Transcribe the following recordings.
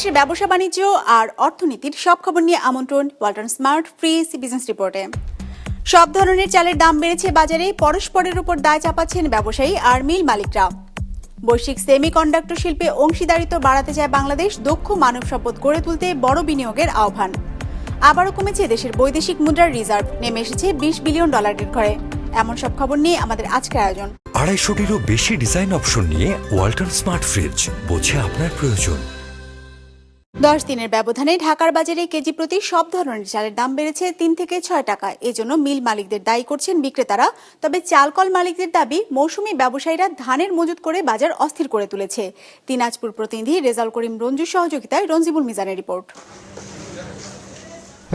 দেশ বিদেশের ব্যবসা বাণিজ্য আর অর্থনীতির সব খবর নিয়ে আমন্ত্রণ ওয়ালটন স্মার্ট ফ্রি বিজনেস রিপোর্টে। সব ধরনের চালের দাম বেড়েছে বাজারে, পরস্পরের উপর দায় চাপাচ্ছেন ব্যবসায়ী আর মিল মালিকরা। বৈশ্বিক সেমি কন্ডাক্টর শিল্পে অংশীদারিত্ব বাড়াতে চায় বাংলাদেশ, দক্ষ মানব সম্পদ গড়ে তুলতে বড় বিনিয়োগের আহ্বান। আবারও কমেছে দেশের বৈদেশিক মুদ্রার রিজার্ভ, নেমে এসেছে বিশ বিলিয়ন ডলারের ঘরে। এমন সব খবর নিয়ে আমাদের আজকের আয়োজন। আড়াইশোটিরও বেশি ডিজাইন অপশন নিয়ে ওয়ালটন স্মার্ট ফ্রিজ, বোঝে আপনার প্রয়োজন। দশ দিনের ব্যবধানে ঢাকার বাজারে কেজি প্রতি সব ধরনের চালের দাম বেড়েছে তিন থেকে ছয় টাকা। এজন্য মিল মালিকদের দায়ী করছেন বিক্রেতারা। তবে চালকল মালিকদের দাবি, মৌসুমী ব্যবসায়ীরা ধানের মজুত করে বাজার অস্থির করে তুলেছে। দিনাজপুর প্রতিনিধি রেজাল করিম রঞ্জুর সহযোগিতায় রঞ্জিবুল মিজানের রিপোর্ট।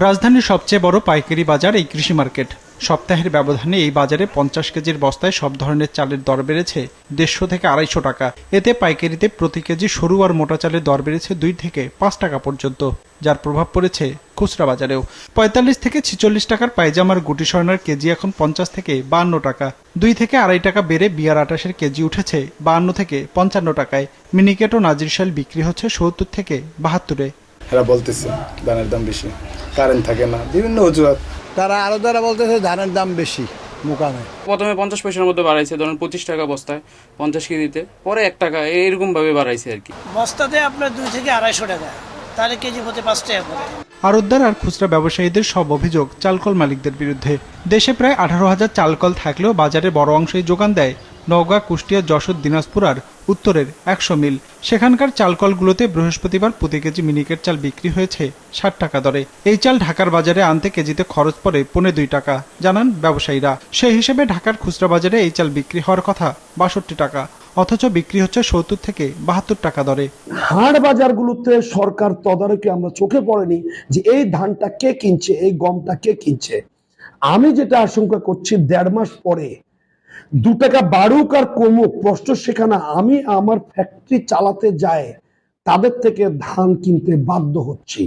রাজধানীর সবচেয়ে বড় পাইকারি বাজার এই কৃষি মার্কেট। সপ্তাহের ব্যবধানে এই বাজারে পঞ্চাশ কেজির বস্তায় সব ধরনের চালের দর বেড়েছে দেড়শো থেকে আড়াইশো টাকা। এতে পাইকারিতে প্রতি কেজি সরু আর মোটা চালের দর বেড়েছে দুই থেকে পাঁচ টাকা পর্যন্ত, যার প্রভাব পড়েছে খুচরা বাজারেও। পঁয়তাল্লিশ থেকে ছিচল্লিশ টাকার পায়জামার গুটি স্বর্ণার কেজি এখন পঞ্চাশ থেকে বান্ন টাকা। দুই থেকে আড়াই টাকা বেড়ে বিয়ার আটাশের কেজি উঠেছে বান্ন থেকে পঞ্চান্ন টাকায়। মিনিকেট ও নাজিরশাল বিক্রি হচ্ছে সত্তর থেকে বাহাত্তরে। এরা বলতেছে ধানের দাম বেশি কারেন্ট থাকে না, বিভিন্ন অজুহাত। তারা আরও তারা বলতেছে ধানের দাম বেশি মোকামে। প্রথমে পঞ্চাশ পয়সার মধ্যে বাড়াইছে ধরুন পঁচিশ টাকা বস্তায় পঞ্চাশ কেজিতে পরে এক টাকা এইরকম ভাবে বাড়াইছে আর কি। বস্তাতে আপনার দুই থেকে আড়াইশো টাকা তাহলে কেজি হতে পাঁচ টাকা করে। আড়তদার আর খুচরা ব্যবসায়ীদের সব অভিযোগ চালকল মালিকদের বিরুদ্ধে। দেশে প্রায় আঠারো হাজার চালকল থাকলেও বাজারে বড় অংশই যোগান দেয় নওগাঁ, কুষ্টিয়া, যশোর, দিনাজপুর আর উত্তরের একশো মিল। সেখানকার চালকলগুলোতে বৃহস্পতিবার প্রতি কেজি মিনিকেট চাল বিক্রি হয়েছে ষাট টাকা দরে। এই চাল ঢাকার বাজারে আনতে কেজিতে খরচ পড়ে পৌনে দুই টাকা, জানান ব্যবসায়ীরা। সেই হিসেবে ঢাকার খুচরা বাজারে এই চাল বিক্রি হওয়ার কথা বাষট্টি টাকা। অথচ বিক্রি হচ্ছে সত্তর থেকে বাহাত্তর টাকা দরে। হাট বাজারগুলোতে সরকার তদারকি আমরা চোখে পড়েনি যে এই ধানটা কে কিনছে এই গমটা কে কিনছে। আমি যেটা আশঙ্কা করছি দেড় মাস পরে দু টাকা বাড়ুক আর কমুক প্রশ্ন সেখানে আমি আমার ফ্যাক্টরি চালাতে যায় তাদের থেকে ধান কিনতে বাধ্য হচ্ছি।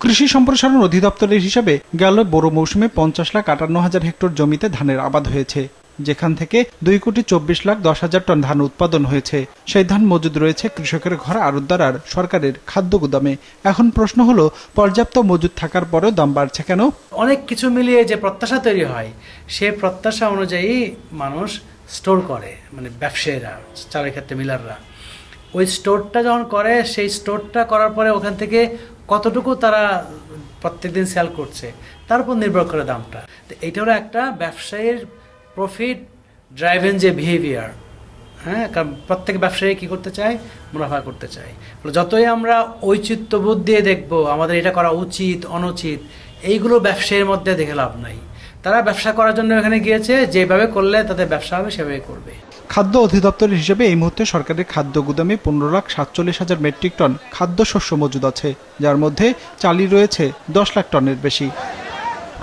কৃষি সম্প্রসারণ অধিদপ্তরের হিসাবে গেল বড় মৌসুমে পঞ্চাশ লাখ আটান্ন হাজার হেক্টর জমিতে ধানের আবাদ হয়েছে। যেখান থেকে দুই কোটি চব্বিশ লাখ দশ হাজার টন ধান উৎপাদন হয়েছে। সেই ধান মজুদ রয়েছে কৃষকের ঘর আড়তদার আর সরকারের খাদ্য গুদামে। এখন প্রশ্ন হলো, পর্যাপ্ত মজুদ থাকার পরেও দাম বাড়ছে কেন? অনেক কিছু মিলিয়ে যে প্রত্যাশা তৈরি হয়, সে প্রত্যাশা অনুযায়ী মানুষ স্টোর করে মানে ব্যবসায়ীরা, চালের ক্ষেত্রে মিলাররা। ওই স্টোরটা যখন করে, সেই স্টোরটা করার পরে ওখান থেকে কতটুকু তারা প্রত্যেকদিন সেল করছে, তার উপর নির্ভর করে দামটা। তো এইটা হলো একটা ব্যবসায়ীর প্রফিট ড্রাইভেন যে বিহেভিয়ার হ্যাঁ? কারণ প্রত্যেক ব্যবসায়ী কী করতে চায়? মুনাফা করতে চায়। যতই আমরা ঔচিত্যবোধ দিয়ে দেখব, আমাদের এটা করা উচিত, অনুচিত, এইগুলো ব্যবসায়ীর মধ্যে দেখে লাভ নাই। তারা ব্যবসা করার জন্য এখানে গিয়েছে, যেভাবে করলে তাদের ব্যবসা হবে, সেভাবে করবে। খাদ্য অধিদপ্তরের হিসেবে এই মুহূর্তে সরকারের খাদ্য গুদামে পনেরো লাখ সাতচল্লিশ হাজার মেট্রিক টন খাদ্য শস্য মজুদ আছে, যার মধ্যে চালি রয়েছে দশ লাখ টনের বেশি।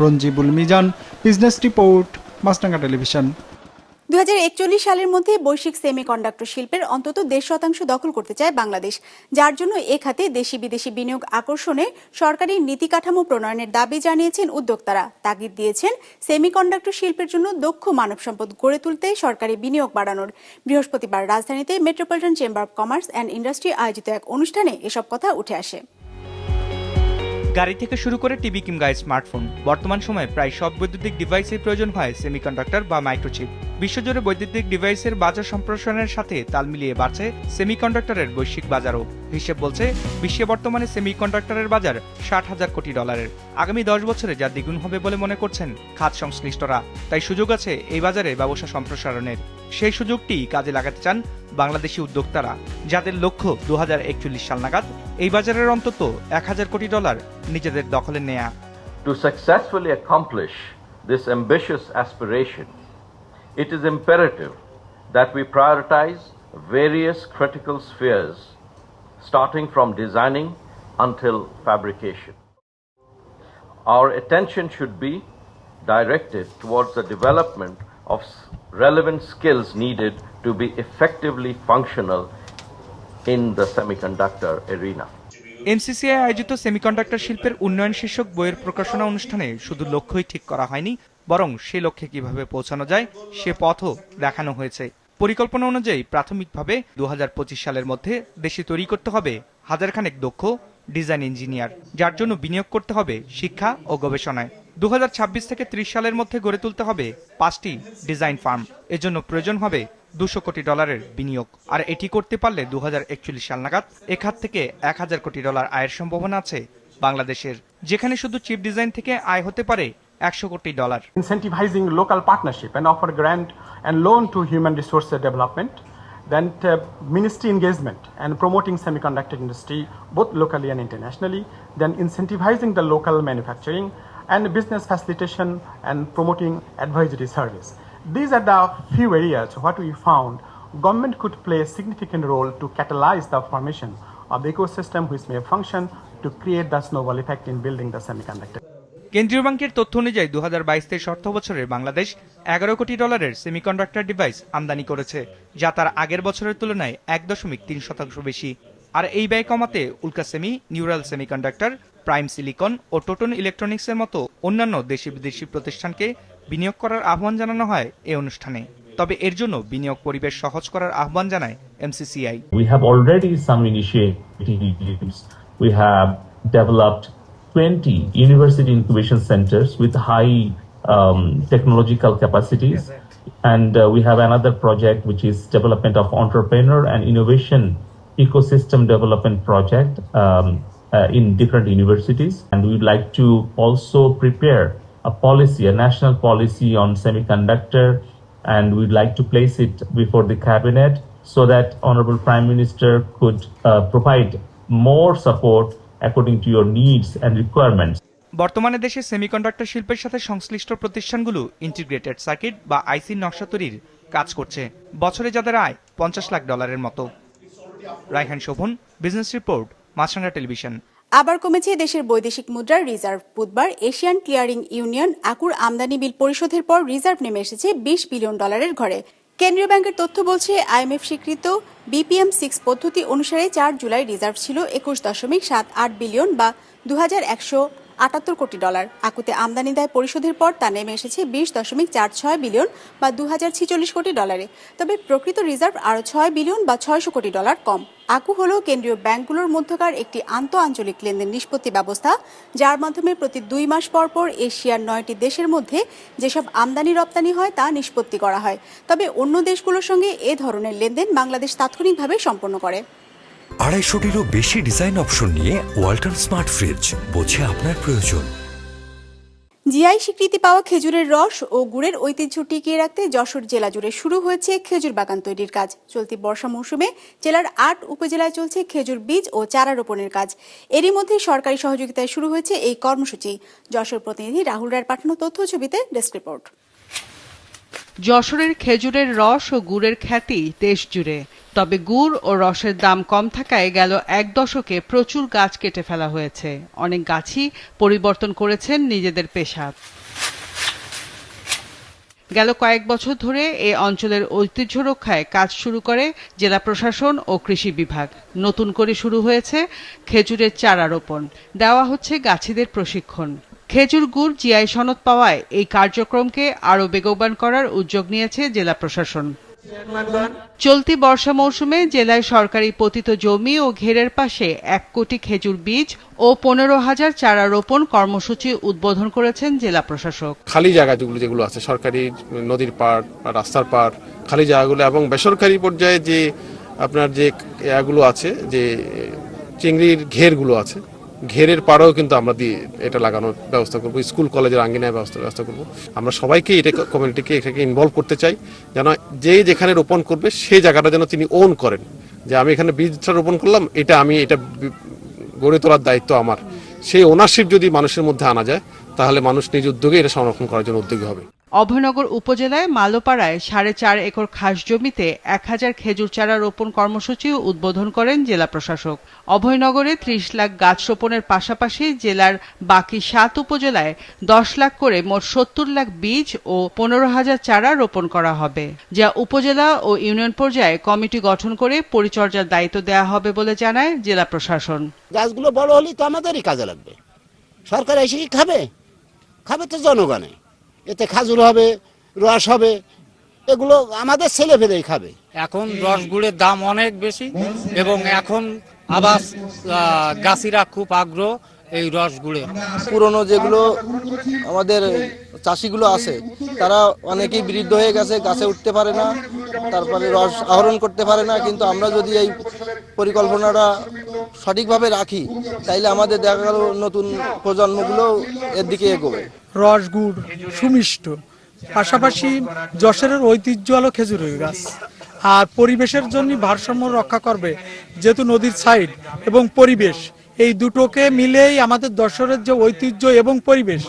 Ranjibul Mizan, business report Maasranga television. দু হাজার একচল্লিশ সালের মধ্যে বৈশ্বিক সেমিকন্ডাক্টর শিল্পের অন্তত দেড় শতাংশ দখল করতে চায় বাংলাদেশ, যার জন্য এ খাতে দেশি বিদেশি বিনিয়োগ আকর্ষণে সরকারি নীতি কাঠামো প্রণয়নের দাবি জানিয়েছেন উদ্যোক্তারা। তাগিদ দিয়েছেন, সেমিকন্ডাক্টর শিল্পের জন্য দক্ষ মানব সম্পদ গড়ে তুলতে সরকারি বিনিয়োগ বাড়ানোর। বৃহস্পতিবার রাজধানীতে metropolitan chamber of commerce and industry আয়োজিত এক অনুষ্ঠানে এসব কথা উঠে আসে। গাড়ি থেকে শুরু করে টিভি কিংবা স্মার্টফোন। বর্তমান সময়ে প্রায় সব বৈদ্যুতিক ডিভাইসের প্রয়োজন হয় সেমিকন্ডাক্টর বা মাইক্রোচিপ। বিশ্বজুড়ে বৈদ্যুতিক ডিভাইসের বাজার সম্প্রসারণের সাথে তাল মিলিয়ে বাড়ছে সেমিকন্ডাক্টরের বৈশ্বিক বাজারও। হিসেব বলছে বিশ্বে বর্তমানে সেমিকন্ডাক্টরের বাজার ষাট হাজার কোটি ডলারের। আগামী দশ বছরে যা দ্বিগুণ হবে বলে মনে করছেন খাত সংশ্লিষ্টরা। তাই সুযোগ আছে এই বাজারে ব্যবসা সম্প্রসারণের। সেই সুযোগটি কাজে লাগাতে চান বাংলাদেশি উদ্যোক্তারা যাদের লক্ষ্য দু হাজার একচল্লিশ সাল নাগাদ এই বাজারের অন্তত এক হাজার কোটি ডলার নিজেদের দখলে নেয়া। To successfully accomplish this ambitious aspiration, it is imperative that we prioritize various critical spheres, starting from designing until fabrication. Our attention should be directed towards the development of relevant skills needed to be effectively functional in the semiconductor arena. এনসিসিআই আয়োজিত semiconductor শিল্পের উন্নয়ন শীর্ষক বইয়ের প্রকাশনা অনুষ্ঠানে শুধু লক্ষ্যই ঠিক করা হয়নি বরং সে লক্ষ্যে কীভাবে পৌঁছানো যায়, সে পথও দেখানো হয়েছে। পরিকল্পনা অনুযায়ী প্রাথমিকভাবে দুহাজার পঁচিশ সালের মধ্যে দেশে তৈরি করতে হবে হাজারখানেক দক্ষ ডিজাইন ইঞ্জিনিয়ার, যার জন্য বিনিয়োগ করতে হবে শিক্ষা ও গবেষণায়। দুহাজার ছাব্বিশ থেকে ত্রিশ সালের মধ্যে গড়ে তুলতে হবে পাঁচটি ডিজাইন ফার্ম। এজন্য প্রয়োজন হবে দুশো কোটি ডলারের বিনিয়োগ। আর এটি করতে পারলে দু হাজার একচল্লিশ সাল নাগাদ এ খাত থেকে এক হাজার কোটি ডলার আয়ের সম্ভাবনা আছে বাংলাদেশের। যেখানে শুধু চিপ ডিজাইন থেকে আয় হতে পারে একশো কোটি dollar incentivizing local partnership and offer grant and loan to human resource development, then uh, ministry engagement and promoting semiconductor industry both locally and internationally, then incentivizing the local manufacturing and business facilitation and promoting advisory service. These are the few areas what we found government could play a significant role to catalyze the formation of the ecosystem which may function to create the snowball effect in building the semiconductor. কেন্দ্রীয় ব্যাংকের তথ্য অনুযায়ী দু হাজার বাইশ তেইশ অর্থ বছরে বাংলাদেশ এগারো কোটি ডলারের সেমিকন্ডাক্টর ডিভাইস আমদানি করেছে, যা তার আগের বছরের তুলনায় এক দশমিক তিন শতাংশ বেশি। আর এই ব্যয় কমাতে Ulka semi, neural semiconductor prime silicon ও টোটন ইলেকট্রনিক্সের মতো অন্যান্য দেশি বিদেশি প্রতিষ্ঠানকে বিনিয়োগ করার আহ্বান জানানো হয় এই অনুষ্ঠানে। তবে এর জন্য বিনিয়োগ পরিবেশ সহজ করার আহ্বান জানায় MCCI We have already some initiatives. We have developed 20 university incubation centers with high um, technological capacities. And uh, we have another project which is development of entrepreneur and innovation ecosystem development project um, uh, in different universities. And we'd like to also prepare a policy, a national policy on semiconductor, and we'd like to place it before the cabinet so that Honorable Prime Minister could uh, provide more support according to your needs and requirements. বর্তমানে দেশে semiconductor শিল্পের সাথে সংশ্লিষ্ট প্রতিষ্ঠানগুলো integrated circuit বা আইসি নকশা তৈরির কাজ করছে। বছরে যাদের আয় পঞ্চাশ লাখ ডলারের মতো। Raihan Shovon business report Maasranga television আবার কমেছে দেশের বৈদেশিক মুদ্রার রিজার্ভ বুধবার এশিয়ান ক্লিয়ারিং ইউনিয়ন আকুর আমদানি বিল পরিশোধের পর রিজার্ভ নেমে এসেছে বিশ বিলিয়ন ডলারের ঘরে। কেন্দ্রীয় ব্যাংকের তথ্য বলছে, আইএমএফ স্বীকৃত বিপিএম সিক্স পদ্ধতি অনুসারে চার জুলাই রিজার্ভ ছিল একুশ দশমিক সাত আট বিলিয়ন বা দু হাজার একশো আটাত্তর কোটি ডলার। আকুতে আমদানি দায় পরিশোধের পর তা নেমে এসেছে বিশ দশমিক চার ছয় বিলিয়ন বা দু হাজার ছিচল্লিশ কোটি ডলারে। তবে প্রকৃত রিজার্ভ আরও ছয় বিলিয়ন বা ছয়শো কোটি ডলার কম। আকু হল কেন্দ্রীয় ব্যাংকগুলোর মধ্যকার একটি আন্ত আঞ্চলিক লেনদেন নিষ্পত্তি ব্যবস্থা, যার মাধ্যমে প্রতি দুই মাস পর পর এশিয়ার নয়টি দেশের মধ্যে যেসব আমদানি রপ্তানি হয় তা নিষ্পত্তি করা হয়। তবে অন্য দেশগুলোর সঙ্গে এ ধরনের লেনদেন বাংলাদেশ তাৎক্ষণিকভাবে সম্পন্ন করে। আড়াইশোটিরও বেশি ডিজাইন অপশন নিয়ে ওয়াল্টন স্মার্ট ফ্রিজ বোঝে আপনার প্রয়োজন। জিআই স্বীকৃতি পাওয়া খেজুরের রস ও গুড়ের ঐতিহ্য টিকিয়ে রাখতে যশোর জেলা জুড়ে শুরু হয়েছে খেজুর বাগান তৈরির কাজ। চলতি বর্ষা মৌসুমে জেলার আট উপজেলায় চলছে খেজুর বীজ ও চারা রোপণের কাজ। এরই মধ্যে সরকারি সহযোগিতায় শুরু হয়েছে এই কর্মসূচি। যশোর প্রতিনিধি রাহুল রায়ের পাঠানো তথ্য ছবিতে ডেস্ক রিপোর্ট। যশোরের খেজুরের রস ও গুড়ের খ্যাতি দেশ জুড়ে। তবে গুড় ও রসের দাম কম থাকায় গেল এক দশকে প্রচুর গাছ কেটে ফেলা হয়েছে। অনেক গাছই পরিবর্তন করেছেন নিজেদের পেশা। গেল কয়েক বছর ধরে এ অঞ্চলের ঐতিহ্য রক্ষায় কাজ শুরু করে জেলা প্রশাসন ও কৃষি বিভাগ। নতুন করে শুরু হয়েছে খেজুরের চারা রোপণ দেওয়া হচ্ছে গাছিদের প্রশিক্ষণ। খেজুর গুড় জিআই সনদ পাওয়ায় এই কার্যক্রমকে আরও বেগবান করার উদ্যোগ নিয়েছে জেলা প্রশাসন। চলতি বর্ষা মৌসুমে জেলায় সরকারি পতিত জমি ও ঘেরের পাশে এক কোটি খেজুর বীজ ও পনেরো হাজার চারা রোপণ কর্মসূচি উদ্বোধন করেছেন জেলা প্রশাসক। খালি জায়গা যেগুলো যেগুলো আছে, সরকারি নদীর পাড়, রাস্তার পাড়, খালি জায়গাগুলো এবং বেসরকারি পর্যায়ে যে আপনার যে ইয়াগুলো আছে, যে চিংড়ির ঘেরগুলো আছে ঘেরের পাড়েও কিন্তু আমরা দিয়ে এটা লাগানোর ব্যবস্থা করব, স্কুল, কলেজের আঙ্গিনায় ব্যবস্থা ব্যবস্থা করব। আমরা সবাইকে এটা কমিউনিটিকে এটাকে ইনভলভ করতে চাই, যেন যে যেখানে রোপণ করবে সেই জায়গাটা যেন তিনি ওন করেন। যে আমি এখানে বীজটা রোপণ করলাম, এটা আমি, এটা গড়ে তোলার দায়িত্ব আমার। সেই ওনারশিপ যদি মানুষের মধ্যে আনা যায়, তাহলে মানুষ নিজ উদ্যোগে এটা সংরক্ষণ করার জন্য উদ্যোগী হবে। অভয়নগর উপজেলায় মালোপাড়ায় সাড়ে চার একর খাস জমিতে এক হাজার খেজুর চারা রোপণ কর্মসূচি উদ্বোধন করেন জেলা প্রশাসক। অভয়নগরে ত্রিশ লাখ গাছ রোপণের পাশাপাশি জেলার বাকি সাত উপজেলায় দশ লাখ করে মোট সত্তর লাখ বীজ ও পনেরো হাজার চারা রোপণ করা হবে, যা উপজেলা ও ইউনিয়ন পর্যায়ে কমিটি গঠন করে পরিচর্যার দায়িত্ব দেওয়া হবে বলে জানায় জেলা প্রশাসন। গাছগুলো বড় হলে তো আমাদেরই কাজে লাগবে। সরকার এসে কি খাবে? খাবে তো জনগণে। এতে খাজুর হবে রস হবে এগুলো আমাদের ছেলে ফেলেই খাবে। এখন রস গুড়ের দাম অনেক বেশি এবং এখন আবাস গাছিরা খুব আগ্রহ এই রসগুলো পুরনো যেগুলো আমাদের চাষিগুলো আছে তারা অনেকেই বৃদ্ধ হয়ে গেছে গাছে উঠতে পারে না তারপরে রস আহরণ করতে পারে না কিন্তু আমরা যদি এই পরিকল্পনাটা সঠিকভাবে রাখি তাইলে আমাদের দেখা গেল নতুন প্রজন্মগুলো এর দিকে এগোবে। রসগুড়, সুমিষ্ট। পাশাপাশি যশোরের ঐতিহ্য হলো খেজুরের গাছ। আর পরিবেশের জন্য ভারসাম্য রক্ষা করবে যেহেতু নদীর সাইড এবং পরিবেশ। এই দুটোকে মিলেই আমাদের যশোরের যে ঐতিহ্য এবং পরিবেশ,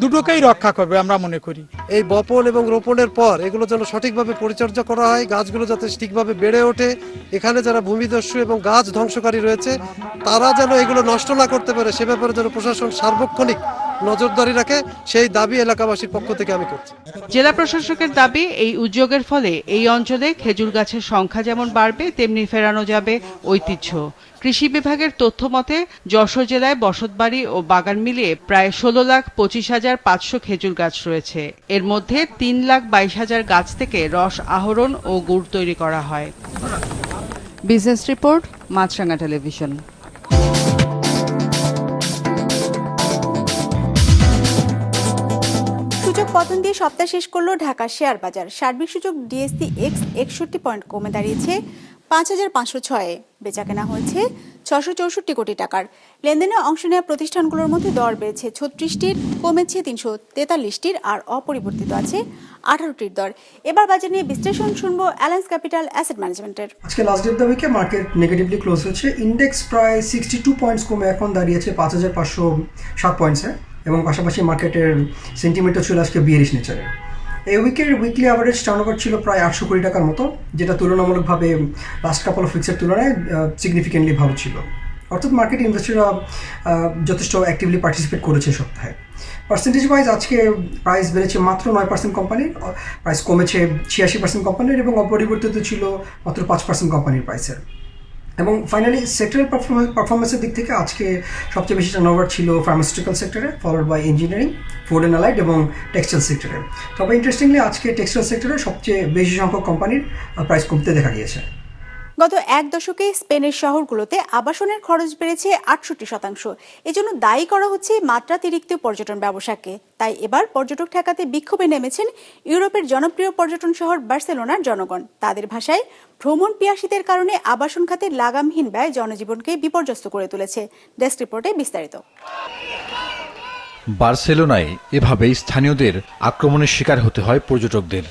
দুটোকেই রক্ষা করবে আমরা মনে করি। এই বপন এবং রোপণের পর এগুলো যেন সঠিকভাবে পরিচর্যা করা হয়, গাছগুলো যাতে ঠিকভাবে বেড়ে ওঠে, এখানে যারা ভূমিদস্যু এবং গাছ ধ্বংসকারী রয়েছে, তারা যেন এগুলো নষ্ট না করতে পারে, সে ব্যাপারে যেন প্রশাসন সার্বক্ষণিক নজরদারি রাখে সেই দাবি এলাকাবাসীর পক্ষ থেকে আমি করছি। জেলা প্রশাসকের দাবি, এই উদ্যোগের ফলে এই অঞ্চলে খেজুর গাছের সংখ্যা যেমন বাড়বে, তেমনি ফেরানো যাবে ঐতিহ্য। কৃষি বিভাগের তথ্য মতে, যশোর জেলায় বসতবাড়ি ও বাগান মিলিয়ে প্রায় ষোলো লাখ পঁচিশ হাজার পাঁচশো খেজুর গাছ রয়েছে। এর মধ্যে তিন লাখ বাইশ হাজার গাছ থেকে রস আহরণ ও গুড় তৈরি করা হয়। Business report Maasranga television. পতন দিয়ে সপ্তাহ শেষ করল ঢাকা শেয়ার বাজার। সার্বিক সূচক ডিএসসি এক্স একষট্টি পয়েন্ট কমে দাঁড়িয়েছে পাঁচ হাজার পাঁচশো ছয়ে। বেচা কেনা হয়েছে ছশো চৌষট্টি কোটি টাকার। লেনদেনে অংশ নেওয়া প্রতিষ্ঠানগুলোর মধ্যে দর বেড়েছে ছত্রিশটির, কমেছে তিনশো তেতাল্লিশটির আর অপরিবর্তিত আছে আঠারোটির দর। এবার বাজার নিয়ে বিশ্লেষণ শুনব অ্যালায়েন্স ক্যাপিটাল অ্যাসেট ম্যানেজমেন্টের। আজকে লাস্ট ডেট দাবিকে মার্কেট নেগেটিভলি ক্লোজ হয়েছে। ইন্ডেক্স প্রায় সিক্সটি টু পয়েন্টস কমে এখন দাঁড়িয়েছে পাঁচ হাজার পাঁচশো সাত পয়েন্টসে এবং পাশাপাশি মার্কেটের সেন্টিমেন্টও ছিল আজকে বিয়ারিশ নেচারের। এই উইকের উইকলি অ্যাভারেজ টার্নওভার ছিল প্রায় আটশো কোটি টাকার মতো, যেটা তুলনামূলকভাবে লাস্ট কাপল অফ উইক্সের তুলনায় সিগনিফিকেন্টলি ভালো ছিল। অর্থাৎ মার্কেট ইনভেস্টররা যথেষ্ট অ্যাক্টিভলি পার্টিসিপেট করেছে সপ্তাহে। পার্সেন্টেজ ওয়াইজ আজকে প্রাইস বেড়েছে মাত্র নয় পার্সেন্ট কোম্পানির প্রাইস কমেছে ছিয়াশি পার্সেন্ট কোম্পানির এবং অপরিবর্তিত ছিল মাত্র পাঁচ পার্সেন্ট কোম্পানির প্রাইসের এবং ফাইনালি সেক্টরের পারফরমেন্সের দিক থেকে আজকে সবচেয়ে বেশি টার্নওভার ছিল ফার্মাসিউটিক্যাল সেক্টরে followed by engineering food and allied এবং টেক্সটাইল সেক্টরে তবে ইন্টারেস্টিংলি আজকে টেক্সটাইল সেক্টরে সবচেয়ে বেশি সংখ্যক কোম্পানির প্রাইস কমতে দেখা গিয়েছে। গত এক দশকে স্পেনের শহরগুলোতে আবাসনের খরচ বেড়েছে আটষট্টি শতাংশ। এজন্য দায়ী করা হচ্ছে মাত্রাতিরিক্ত পর্যটন ব্যবসাকে। তাই এবার পর্যটক ঠেকাতে বিক্ষোভে নেমেছেন ইউরোপের জনপ্রিয় পর্যটন শহর বার্সেলোনার জনগণ। তাদের ভাষায়, ভ্রমণ পিয়াসীদের কারণে আবাসন খাতে লাগামহীন ব্যয় জনজীবনকে বিপর্যস্ত করে তুলেছে। ডেস্ক রিপোর্টে বিস্তারিত। বার্সেলোনায় এভাবেই স্থানীয়দের আক্রমণের শিকার হতে হয় পর্যটকদের।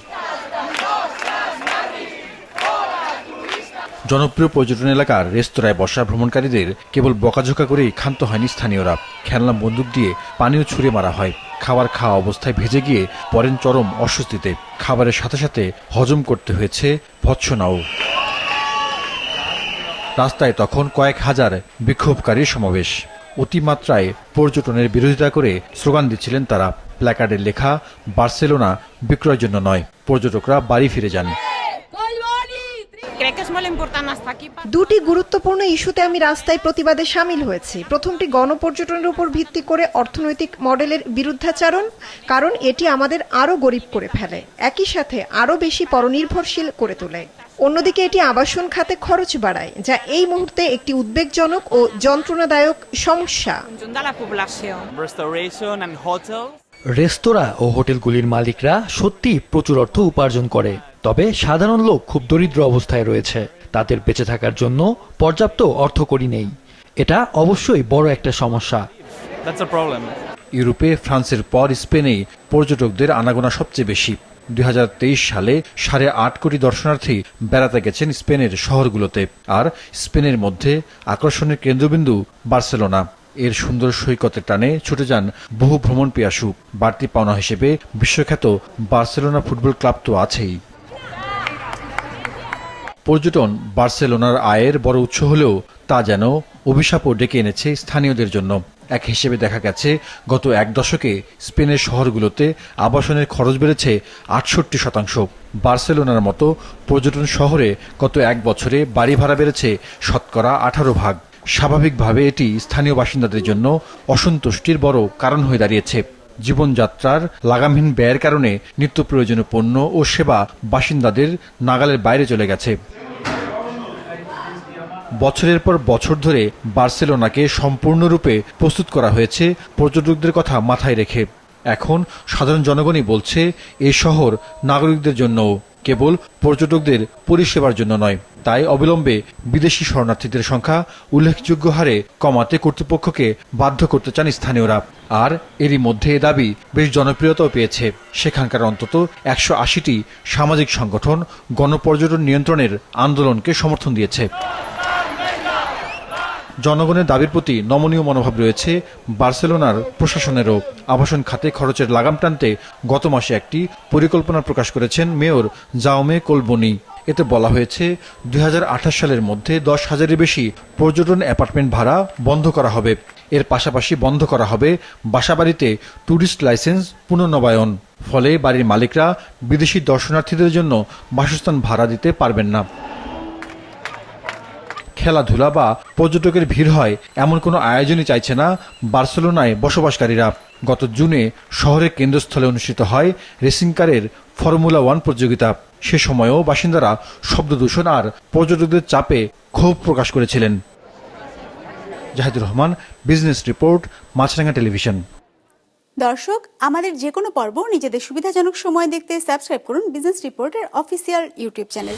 জনপ্রিয় পর্যটন এলাকার রেস্তোরাঁয় বসা ভ্রমণকারীদের কেবল বকাঝোকা করেই ক্ষান্ত হয়নি স্থানীয়রা। খেলনা বন্দুক দিয়ে পানীয় ছুঁড়ে মারা হয়। খাবার খাওয়া অবস্থায় ভেজে গিয়ে পরেন চরম অস্বস্তিতে। খাবারের সাথে সাথে হজম করতে হয়েছে ভৎসনাও। রাস্তায় তখন কয়েক হাজার বিক্ষোভকারীর সমাবেশ। অতিমাত্রায় পর্যটনের বিরোধিতা করে স্লোগান দিচ্ছিলেন তারা। প্ল্যাকার্ডের লেখা, বার্সেলোনা বিক্রয়ের জন্য নয়। পর্যটকরা বাড়ি ফিরে যান। দুটি গুরুত্বপূর্ণ ইস্যুতে আমি রাস্তায় প্রতিবাদে সামিল হয়েছি। প্রথমটি গণপর্যটনের উপর ভিত্তি করে অর্থনৈতিক মডেলের বিরুদ্ধাচারণ কারণ এটি আমাদের আরও গরিব করে ফেলে একই সাথে আরও বেশি পরনির্ভরশীল করে তোলে। অন্যদিকে এটি আবাসন খাতে খরচ বাড়ায় যা এই মুহূর্তে একটি উদ্বেগজনক ও যন্ত্রণাদায়ক সমস্যা। রেস্তোরাঁ ও হোটেলগুলির মালিকরা সত্যি প্রচুর অর্থ উপার্জন করে। তবে সাধারণ লোক খুব দরিদ্র অবস্থায় রয়েছে। তাদের বেঁচে থাকার জন্য পর্যাপ্ত অর্থকরী নেই। এটা অবশ্যই বড় একটা সমস্যা। ইউরোপে ফ্রান্সের পর স্পেনে পর্যটকদের আনাগোনা সবচেয়ে বেশি। দুই হাজার তেইশ সালে সাড়ে আট কোটি দর্শনার্থী বেড়াতে গেছেন স্পেনের শহরগুলোতে। আর স্পেনের মধ্যে আকর্ষণের কেন্দ্রবিন্দু বার্সেলোনা। এর সুন্দর সৈকতের টানে ছুটে যান বহু ভ্রমণ পিয়াসু বাড়তি পাওনা হিসেবে বিশ্বখ্যাত বার্সেলোনা ফুটবল ক্লাব তো আছেই। পর্যটন বার্সেলোনার আয়ের বড় উৎস হলেও তা যেন অভিশাপও ডেকে এনেছে স্থানীয়দের জন্য। এক হিসেবে দেখা গেছে, গত এক দশকে স্পেনের শহরগুলোতে আবাসনের খরচ বেড়েছে আটষট্টি শতাংশ। বার্সেলোনার মতো পর্যটন শহরে গত এক বছরে বাড়ি ভাড়া বেড়েছে শতকরা আঠারো ভাগ। স্বাভাবিকভাবে এটি স্থানীয় বাসিন্দাদের জন্য অসন্তুষ্টির বড় কারণ হয়ে দাঁড়িয়েছে। জীবনযাত্রার লাগামহীন ব্যয়ের কারণে নিত্য প্রয়োজনীয় পণ্য ও সেবা বাসিন্দাদের নাগালের বাইরে চলে গেছে। বছরের পর বছর ধরে বার্সেলোনাকে সম্পূর্ণরূপে প্রস্তুত করা হয়েছে পর্যটকদের কথা মাথায় রেখে। এখন সাধারণ জনগণই বলছে এই শহর নাগরিকদের জন্যও। কেবল পর্যটকদের পরিষেবার জন্য নয়, তাই অবিলম্বে বিদেশি শরণার্থীদের সংখ্যা উল্লেখযোগ্য হারে কমাতে কর্তৃপক্ষকে বাধ্য করতে চান স্থানীয়রা। আর এরই মধ্যে এ দাবি বেশ জনপ্রিয়তাও পেয়েছে। সেখানকার অন্তত একশো আশিটি সামাজিক সংগঠন গণপর্যটন নিয়ন্ত্রণের আন্দোলনকে সমর্থন দিয়েছে। জনগণের দাবির প্রতি নমনীয় মনোভাব রয়েছে বার্সেলোনার প্রশাসনেরও। আবাসন খাতে খরচের লাগাম টানতে গত মাসে একটি পরিকল্পনা প্রকাশ করেছেন মেয়র জাওমে কোলবনি। এতে বলা হয়েছে, দুই হাজার আঠাশ সালের মধ্যে দশ হাজারের বেশি পর্যটন অ্যাপার্টমেন্ট ভাড়া বন্ধ করা হবে। এর পাশাপাশি বন্ধ করা হবে বাসাবাড়িতে ট্যুরিস্ট লাইসেন্স পুনর্নবায়ন। ফলে বাড়ির মালিকরা বিদেশি দর্শনার্থীদের জন্য বাসস্থান ভাড়া দিতে পারবেন না। খেলাধুলা বা পর্যটকের ভিড় হয়, এমন কোনো আয়োজনই চাইছে না বার্সেলোনায় বসবাসকারীরা। গত জুনে শহরের কেন্দ্রস্থলে অনুষ্ঠিত হয় রেসিং কারের ফর্মুলা ওয়ান প্রতিযোগিতা। সে সময়েও বাসিন্দারা শব্দ দূষণ আর পর্যটকদের চাপে ক্ষোভ প্রকাশ করেছিলেন। Zahidur Rahman, business report Maasranga television. দর্শক, আমাদের যে কোনো পর্ব নিজেদের সুবিধাজনক সময় দেখতে সাবস্ক্রাইব করুন বিজনেস রিপোর্টের অফিসিয়াল ইউটিউব চ্যানেল।